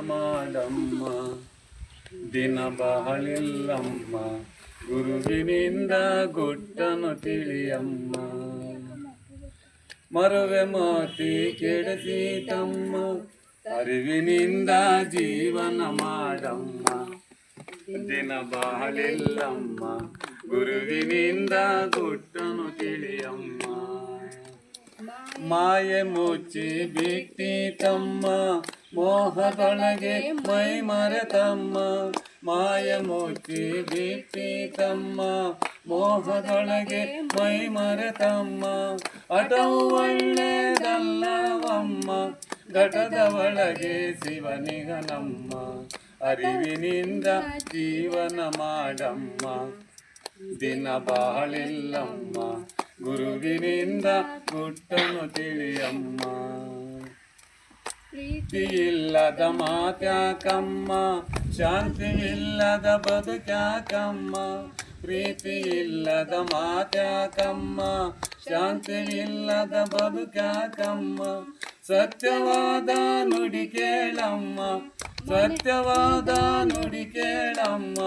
ಮಾಡಮ್ಮ ದಿನ ಬಹಳಿಲ್ಲಮ್ಮ ಗುರುವಿನಿಂದ ಗುಟ್ಟನು ತಿಳಿಯಮ್ಮ. ಮರುವೆ ಮಾತಿ ಕೆಡಸೀತಮ್ಮ, ಅರಿವಿನಿಂದ ಜೀವನ ಮಾಡಮ್ಮ. ದಿನ ಬಹಳಿಲ್ಲಮ್ಮ ಗುರುವಿನಿಂದ ಗುಟ್ಟನು ತಿಳಿಯಮ್ಮ. ಮಾಯೆ ಮುಚ್ಚಿ ಬಿಟ್ಟಿ ತಮ್ಮ ಮೋಹದೊಳಗೆ ಮೈ ಮರೆತಮ್ಮ, ಮಾಯ ಮುಚ್ಚಿ ಬಿಟ್ಟಿ ತಮ್ಮ ಮೋಹದೊಳಗೆ ಮೈ ಮರೆತಮ್ಮ ಅಟವು ಒಳ್ಳೆದಲ್ಲವಮ್ಮ. ಘಟದ ಒಳಗೆ ಶಿವನಿಗನಮ್ಮ, ಅರಿವಿನಿಂದ ಜೀವನ ಮಾಡಮ್ಮ. ದಿನ ಬಾಳಿಲ್ಲಮ್ಮ, ಗುರುವಿನಿಂದ ಗುಟ್ಟನು ತಿಳಿಯಮ್ಮ. ಪ್ರೀತಿ ಇಲ್ಲದ ಮಾತ್ಯಾಕಮ್ಮ ಶಾಂತಿ ಇಲ್ಲದ ಬದುಕ್ಯಾಕಮ್ಮ ಪ್ರೀತಿ ಇಲ್ಲದ ಮಾತ್ಯಾಕಮ್ಮ ಶಾಂತಿ ಇಲ್ಲದ ಬದುಕ್ಯಾಕಮ್ಮ, ಸತ್ಯವಾದ ನುಡಿ ಕೇಳಮ್ಮ, ಸತ್ಯವಾದ ನುಡಿ ಕೇಳಮ್ಮ,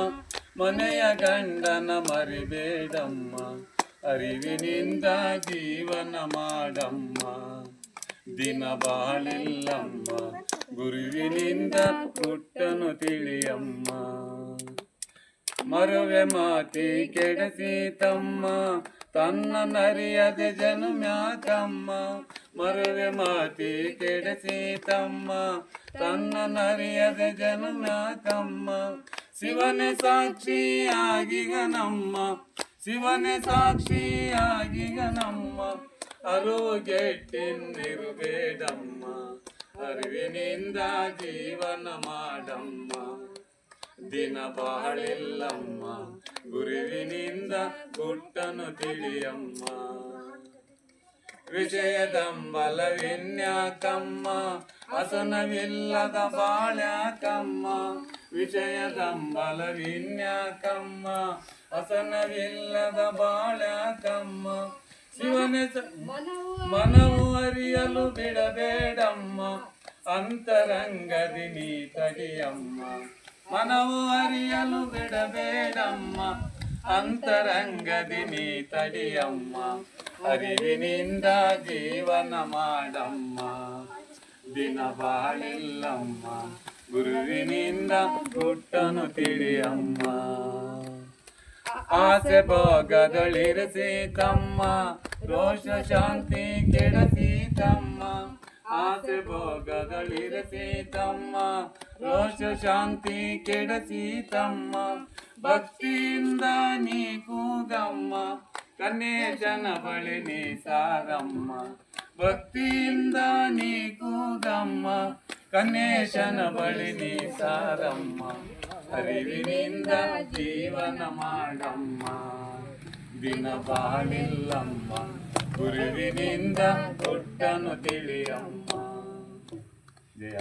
ಮನೆಯ ಗಂಡನ ಮರಿಬೇಡಮ್ಮ, ಅರಿವಿನಿಂದ ಜೀವನ ಮಾಡಮ್ಮ. ದಿನ ಬಾಳಿಲ್ಲಮ್ಮ ಗುರುವಿನಿಂದ ಪುಟ್ಟನು ತಿಳಿಯಮ್ಮ. ಮರುವೆ ಮಾತಿ ಕೆಡಸಿ ತಮ್ಮ, ತನ್ನ ನರಿಯದೆ ಜನುಮ್ಯಾಕಮ್ಮ ಮರುವೆ ಮಾತಿ ಕೆಡಸಿ ತಮ್ಮ, ತನ್ನ ನರಿಯದೆ ಜನುಮ್ಯಾಕಮ್ಮ ಶಿವನೇ ಸಾಕ್ಷಿಯಾಗಿಗ ನಮ್ಮ, ಶಿವನೇ ಸಾಕ್ಷಿಯಾಗಿಗ ನಮ್ಮ. ಅರುಗೆಟ್ಟಿನಿರುಬೇಡಮ್ಮ ಅರಿವಿನಿಂದ ಜೀವನ ಮಾಡಮ್ಮ. ದಿನ ಬಾಳಿಲ್ಲಮ್ಮ. ಗುರುವಿನಿಂದ ಗುಟ್ಟನು ತಿಳಿಯಮ್ಮ. ವಿಜಯದಂಬಲವಿನ್ಯಾಕಮ್ಮ ಹಸನವಿಲ್ಲದ ಬಾಳ್ಯಾಕಮ್ಮ. ವಿಜಯದಂಬಲವಿನ್ಯಾಕಮ್ಮ ಹಸನವಿಲ್ಲದ ಬಾಳ್ಯಾಕಮ್ಮ. ಶಿವನೇ ಸ- ಮನವು ಅರಿಯಲು ಬಿಡಬೇಡಮ್ಮ ಅಂತರಂಗದಿ ನೀ ತಡಿಯಮ್ಮ ಮನವು ಅರಿಯಲು ಬಿಡಬೇಡಮ್ಮ ಅಂತರಂಗದಿ ನೀ ತಡಿಯಮ್ಮ ಅರಿವಿನಿಂದ ಜೀವನ ಮಾಡಮ್ಮ ದಿನ ಬಾಳಿಲ್ಲಮ್ಮ ಗುರುವಿನಿಂದ ಗುಟ್ಟನು ತಿಳಿಯಮ್ಮ ಆಸೆ ಭೋಗದಳಿರಿಸಿ ತಮ್ಮ. ರೋಷ ಶಾಂತಿ ಕೆಡಸಿ ತಮ್ಮ. ಆಸೆ ಭೋಗದಳಿರಿಸಿ ತಮ್ಮ. ರೋಷ ಶಾಂತಿ ಕೆಡಸಿ ತಮ್ಮ. ಭಕ್ತಿಯಿಂದ ನೀ ಕೂಗಮ್ಮ ಕನ್ನೇಶನ ಬಳಿ ನೀ ಸಾರಮ್ಮ ಭಕ್ತಿಯಿಂದ ನೀ ಕೂಗಮ್ಮ ಕನ್ನೇಶನ ಬಳಿ ನೀ ಸಾರಮ್ಮ ಅರಿವಿನಿಂದ ಜೀವನ ಮಾಡಮ್ಮ. ದಿನ ಬಾಳಿಲ್ಲಮ್ಮ. ಗುರುವಿನಿಂದ ಕೊಟ್ಟನು ತಿಳಿಯಮ್ಮ. ಜಯ